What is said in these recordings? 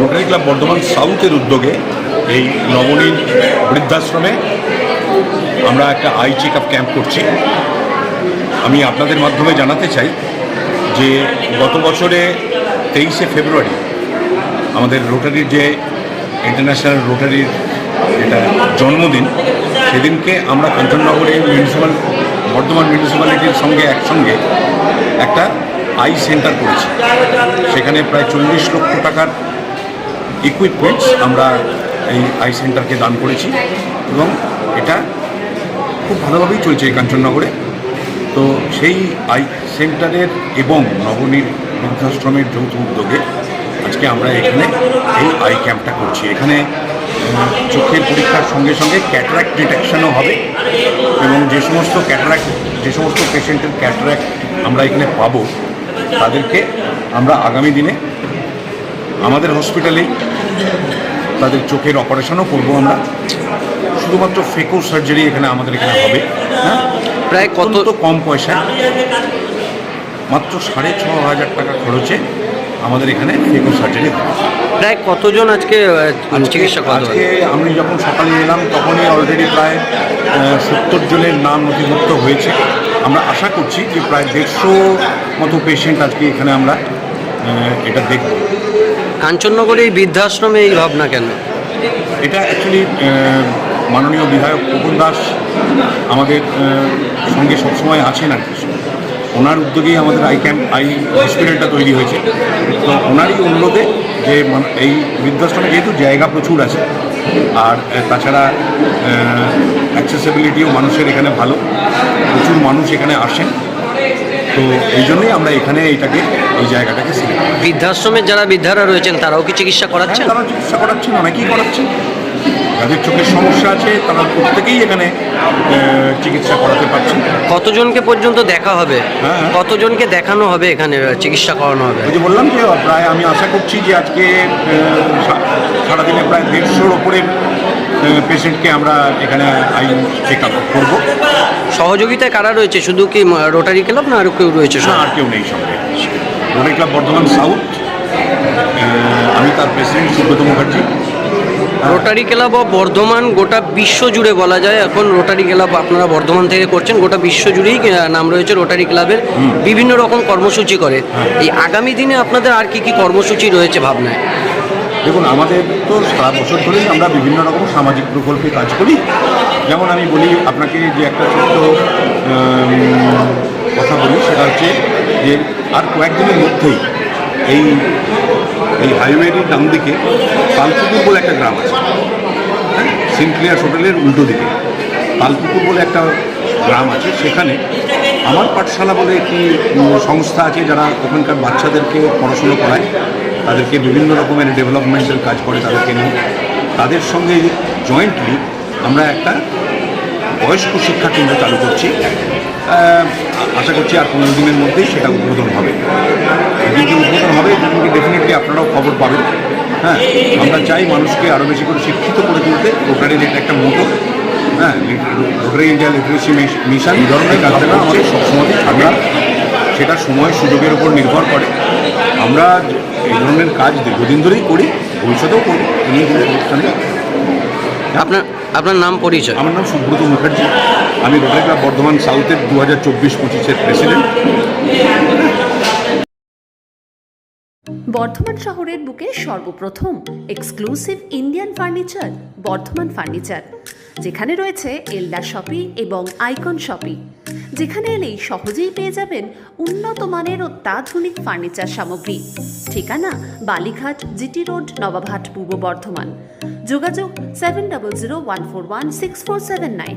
Rotary club Bardhaman সাউথের উদ্যোগে এই নবনীল বৃদ্ধাশ্রমে আমরা একটা আই চেক আপ ক্যাম্প করছি। আমি আপনাদের মাধ্যমে জানাতে চাই যে গত বছরে তেইশে ফেব্রুয়ারি আমাদের রোটারির যে ইন্টারন্যাশনাল রোটারির যেটা জন্মদিন, সেদিনকে আমরা কাঞ্চননগরে মিউনিসিপ্যাল বর্ধমান মিউনিসিপ্যালিটির সঙ্গে একসঙ্গে একটা আই সেন্টার করেছি। সেখানে প্রায় চল্লিশ লক্ষ টাকার ইকুইপমেন্টস আমরা এই আই সেন্টারকে দান করেছি এবং এটা খুব ভালোভাবেই চলছে এই কাঞ্চননগরে। তো সেই আই সেন্টারের এবং নবনীর বৃদ্ধাশ্রমের যৌথ উদ্যোগে আজকে আমরা এখানে এই আই ক্যাম্পটা করছি। এখানে চোখের পরীক্ষার সঙ্গে সঙ্গে ক্যাটারাক্ট ডিটেকশনও হবে এবং যে সমস্ত ক্যাটারাক্ট যে সমস্ত পেশেন্টের ক্যাটারাক্ট আমরা এখানে পাবো তাদেরকে আমরা আগামী দিনে আমাদের হসপিটালেই তাদের চোখের অপারেশনও করব আমরা। শুধুমাত্র ফেকো সার্জারি এখানে আমাদের এখানে হবে। হ্যাঁ? প্রায় কত কম পয়সায়। মাত্র সাড়ে ছ হাজার টাকা খরচে আমাদের এখানে ফেকো সার্জারি হবে। প্রায় কতজন আজকে চিকিৎসা আজকে আমি যখন সকালে এলাম তখনই অলরেডি প্রায় সত্তর জনের নাম নথিভুক্ত হয়েছে। আমরা আশা করছি যে প্রায় দেড়শো মতো পেশেন্ট আজকে এখানে আমরা এটা দেখব। কাঞ্চননগরে এই বৃদ্ধাশ্রমে এই ভাবনা কেন? এটা অ্যাকচুয়ালি মাননীয় বিধায়ক পবন দাস আমাদের সঙ্গে সবসময় আছেন আর কি। ওনার উদ্যোগেই আমাদের আই ক্যাম্প আই হসপিটালটা তৈরি হয়েছে। তো ওনারই অনুরোধে যে এই বৃদ্ধাশ্রমে যেহেতু জায়গা প্রচুর আছে আর তাছাড়া অ্যাক্সেসিবিলিটিও মানুষের এখানে ভালো। প্রচুর মানুষ এখানে আসেন। তো এই জন্যই আমরা এখানে এইটাকে এই জায়গাটাকে সিলেক্ট বৃদ্ধাশ্রমের যারা বৃদ্ধারা রয়েছেন তারাও কি চিকিৎসা করাচ্ছেন? হ্যাঁ, তারা চিকিৎসা করাচ্ছেন অনেকেই করাচ্ছেন। যাদের চোখের সমস্যা আছে তারা প্রত্যেকেই এখানে চিকিৎসা করাতে পারছেন। কতজনকে পর্যন্ত দেখা হবে? হ্যাঁ। কতজনকে দেখানো হবে এখানে চিকিৎসা করানো হবে? ওই যে বললাম যে প্রায় আমি আশা করছি যে আজকে সারাদিনে প্রায় দেড়শোর ওপরে পেশেন্টকে আমরা এখানে আই চেক আপ করব। সহযোগিতায় কারা রয়েছে? শুধু কি রোটারি ক্লাব না আর কেউ রয়েছে না আর কেউ নেই সঙ্গে। রোটারি ক্লাব বর্ধমান সাউথ আমি তার president Subrata Mukherjee. Rotary club of Bardhaman গোটা বিশ্ব জুড়ে বলা যায়। এখন রোটারি ক্লাব আপনারা বর্ধমান থেকে করছেন গোটা বিশ্ব জুড়েই নাম রয়েছে রোটারি ক্লাবের বিভিন্ন রকম কর্মসূচি করে। এই আগামী দিনে আপনাদের আর কি কি কর্মসূচি রয়েছে ভাবনায়? দেখুন, আমাদের তো সারা বছর ধরেই আমরা বিভিন্ন রকম সামাজিক প্রকল্পে কাজ করি। যেমন আমি বলি, আপনাকে যে একটা ছোট্ট কথা বলি, সেটা হচ্ছে যে আর কয়েকদিনের মধ্যেই এই এই হাইওয়ের ডান দিকে পালপুকুর বলে একটা গ্রাম আছে। হ্যাঁ? সিনক্লিয়ার হোটেলের উল্টো দিকে। তালপুকুর বলে একটা গ্রাম আছে। সেখানে আমার পাঠশালা বলে একটি সংস্থা আছে, যারা ওখানকার বাচ্চাদেরকে পড়াশুনো করায়। তাদেরকে বিভিন্ন রকমের ডেভেলপমেন্টের কাজ করে তাদেরকে নিয়ে। তাদের সঙ্গে জয়েন্টলি আমরা একটা বয়স্ক শিক্ষা কেন্দ্র চালু করছি। আশা করছি আর পনেরো দিনের মধ্যেই সেটা উদ্বোধন হবে। যেদিনকে উদ্বোধন হবে সেদিনকে ডেফিনেটলি আপনারাও খবর পাবেন। হ্যাঁ আমরা চাই মানুষকে আরও বেশি করে শিক্ষিত করে তুলতে। রোটারির এটা একটা মোটর। হ্যাঁ রোটারি ইন্ডিয়া লিটারেসি মিশন। এই ধরনের কাজটা আমাদের সবসময় আমরা সেটা সময় সুযোগের উপর নির্ভর করে। আমরা এই ধরনের কাজ দীর্ঘদিন ধরেই করি ভবিষ্যতেও করব এ নিয়ে কোনো সমস্যা নেই। আপনার আপনার নাম পরিচয়? আমার নাম সুব্রত মুখার্জি। আমি রোটারি ক্লাব বর্ধমান সাউথের দু হাজার চব্বিশ পঁচিশের প্রেসিডেন্ট। বর্ধমান শহরের বুকে সর্বপ্রথম exclusive Indian furniture Bardhaman furniture যেখানে রয়েছে এল্ডা শপি এবং আইকন শপি যেখানে এলেই সহজেই পেয়ে যাবেন উন্নত মানের অত্যাধুনিক ফার্নিচার সামগ্রী। ঠিকানা বালিঘাট জিটি রোড, নবাবহাট, পূর্ব বর্ধমান। যোগাযোগ seven double zero one four one six four seven nine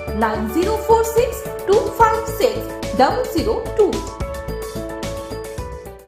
9046256 002.